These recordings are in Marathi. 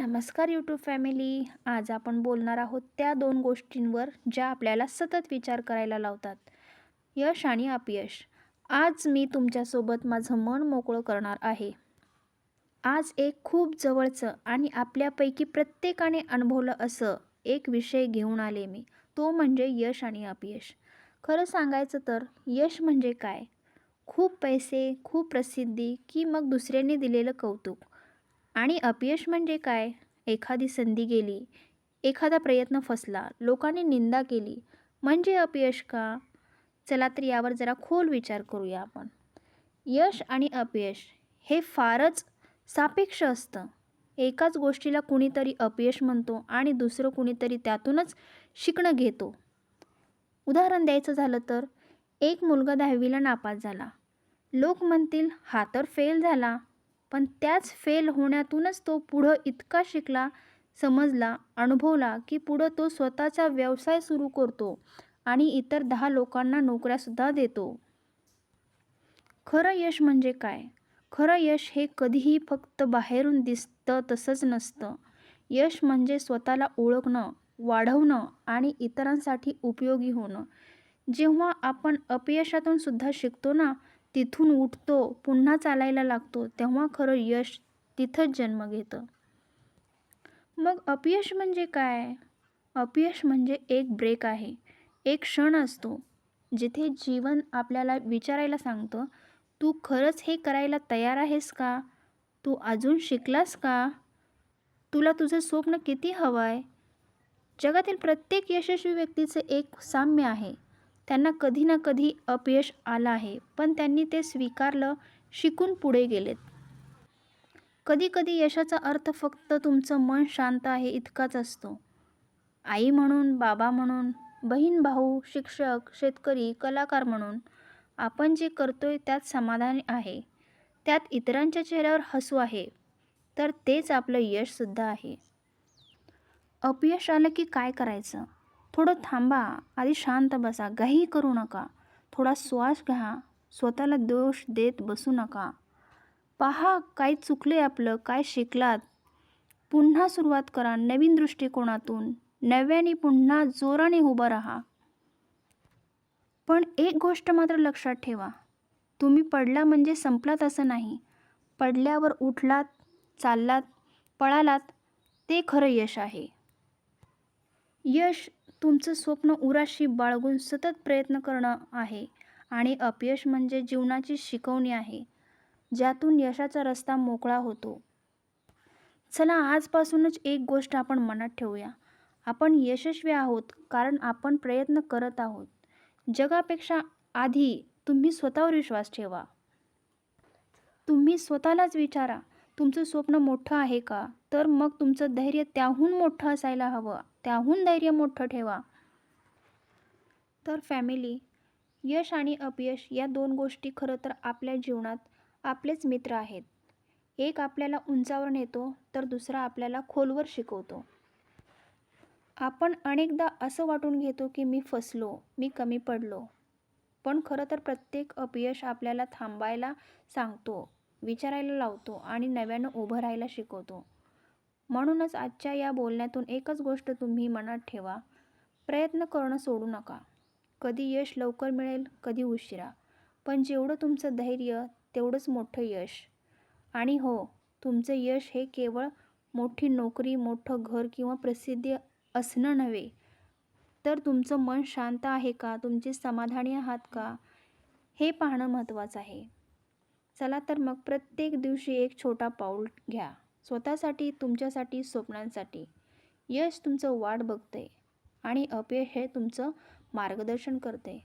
नमस्कार यूट्यूब फॅमिली आज आपण बोलणार आहोत त्या दोन गोष्टींवर ज्या आपल्याला सतत विचार करायला लावतात. यश आणि अपयश. आज मी तुमच्यासोबत माझं मन मोकळं करणार आहे. आज एक खूप जवळचं आणि आपल्यापैकी प्रत्येकाने अनुभवलं असं एक विषय घेऊन आले मी. तो म्हणजे यश आणि अपयश. खरं सांगायचं तर यश म्हणजे काय? खूप पैसे खूप प्रसिद्धी की मग दुसऱ्यांनी दिलेलं कौतुक. आणि अपयश म्हणजे काय? एखादी संधी गेली एखादा प्रयत्न फसला लोकांनी निंदा केली म्हणजे अपयश का? चला तर यावर जरा खोल विचार करूया आपण. यश आणि अपयश हे फारच सापेक्ष असतं. एकाच गोष्टीला कुणीतरी अपयश म्हणतो आणि दुसरं कुणीतरी त्यातूनच शिकणं घेतो. उदाहरण द्यायचं झालं तर एक मुलगा दहावीला नापास झाला. लोक म्हणतील हा तर फेल झाला. पण त्याच फेल होण्यातूनच तो पुढं इतका शिकला समजला अनुभवला की पुढं तो स्वतःचा व्यवसाय सुरू करतो आणि इतर दहा लोकांना नोकऱ्यासुद्धा देतो. खरं यश म्हणजे काय? खरं यश हे कधीही फक्त बाहेरून दिसतं तसंच नसतं. यश म्हणजे स्वतःला ओळखणं वाढवणं आणि इतरांसाठी उपयोगी होणं. जेव्हा आपण अपयशातून सुद्धा शिकतो ना तिथून उठतो पुन्हा चालायला लागतो तेव्हा खरं यश तिथंच जन्म घेतं. मग अपयश म्हणजे काय? अपयश म्हणजे एक ब्रेक आहे. एक क्षण असतो जिथे जीवन आपल्याला विचारायला सांगतं तू खरंच हे करायला तयार आहेस का? तू अजून शिकलास का? तुला तुझं स्वप्न किती हवं आहे जगातील प्रत्येक यशस्वी व्यक्तीचं एक साम्य आहे. त्यांना कधी ना कधी अपयश आलं आहे पण त्यांनी ते स्वीकारलं शिकून पुढे गेलेत. कधी कधी यशाचा अर्थ फक्त तुमचं मन शांत आहे इतकाच असतो. आई म्हणून बाबा म्हणून बहीण भाऊ शिक्षक शेतकरी कलाकार म्हणून आपण जे करतोय त्यात समाधान आहे. त्यात इतरांच्या चेहऱ्यावर हसू आहे तर तेच आपलं यशसुद्धा आहे. अपयश आलं की काय करायचं? थोडं थांबा आधी शांत बसा घाई करू नका. थोडा श्वास घ्या स्वतःला दोष देत बसू नका. पहा काय चुकले आपलं काय शिकलात? पुन्हा सुरुवात करा नवीन दृष्टिकोनातून. नव्याने पुन्हा जोराने उभं राहा. पण एक गोष्ट मात्र लक्षात ठेवा. तुम्ही पडला म्हणजे संपलात असं नाही. पडल्यावर उठलात चाललात पळालात ते खरं यश आहे. यश तुमचं स्वप्न उराशी बाळगून सतत प्रयत्न करणं आहे आणि अपयश म्हणजे जीवनाची शिकवणी आहे ज्यातून यशाचा रस्ता मोकळा होतो. चला आजपासूनच एक गोष्ट आपण मनात ठेवूया. आपण यशस्वी आहोत कारण आपण प्रयत्न करत आहोत. जगापेक्षा आधी तुम्ही स्वतःवर विश्वास ठेवा. तुम्ही स्वतःलाच विचारा तुमचं स्वप्न मोठं आहे का? तर मग तुमचं धैर्य त्याहून मोठं असायला हवं. त्याहून धैर्य मोठं ठेवा. तर फॅमिली यश आणि अपयश या दोन गोष्टी खरं तर आपल्या जीवनात आपलेच मित्र आहेत. एक आपल्याला उंचावर नेतो तर दुसरा आपल्याला खोलवर शिकवतो. आपण अनेकदा असं वाटून घेतो की मी फसलो मी कमी पडलो. पण खरं तर प्रत्येक अपयश आपल्याला थांबायला सांगतो विचारायला लावतो आणि नव्यानं उभं राहायला शिकवतो. म्हणूनच आजच्या या बोलण्यातून एकच गोष्ट तुम्ही मनात ठेवा. प्रयत्न करणं सोडू नका. कधी यश लवकर मिळेल कधी उशिरा. पण जेवढं तुमचं धैर्य तेवढंच मोठं यश. आणि हो तुमचं यश हे केवळ मोठी नोकरी मोठं घर किंवा प्रसिद्धी असणं नव्हे. तर तुमचं मन शांत आहे का? तुमचे समाधानी आहात का? हे पाहणं महत्त्वाचं आहे. चला तर मग प्रत्येक दिवशी एक छोटा पाऊल घ्या. स्वतःसाठी तुमच्यासाठी स्वप्नांसाठी. यश तुमचं वाट बघते आणि अपयश हे तुमचं मार्गदर्शन करते.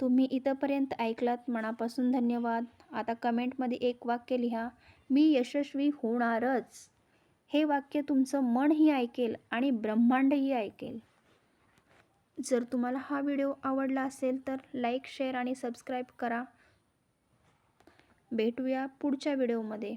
तुम्ही इथंपर्यंत ऐकलात मनापासून धन्यवाद. आता कमेंटमध्ये एक वाक्य लिहा मी यशस्वी होणारच. हे वाक्य तुमचं मनही ऐकेल आणि ब्रह्मांडही ऐकेल. जर तुम्हाला हा व्हिडिओ आवडला असेल तर लाईक शेअर आणि सबस्क्राईब करा. भेटूया पुढच्या व्हिडिओमध्ये.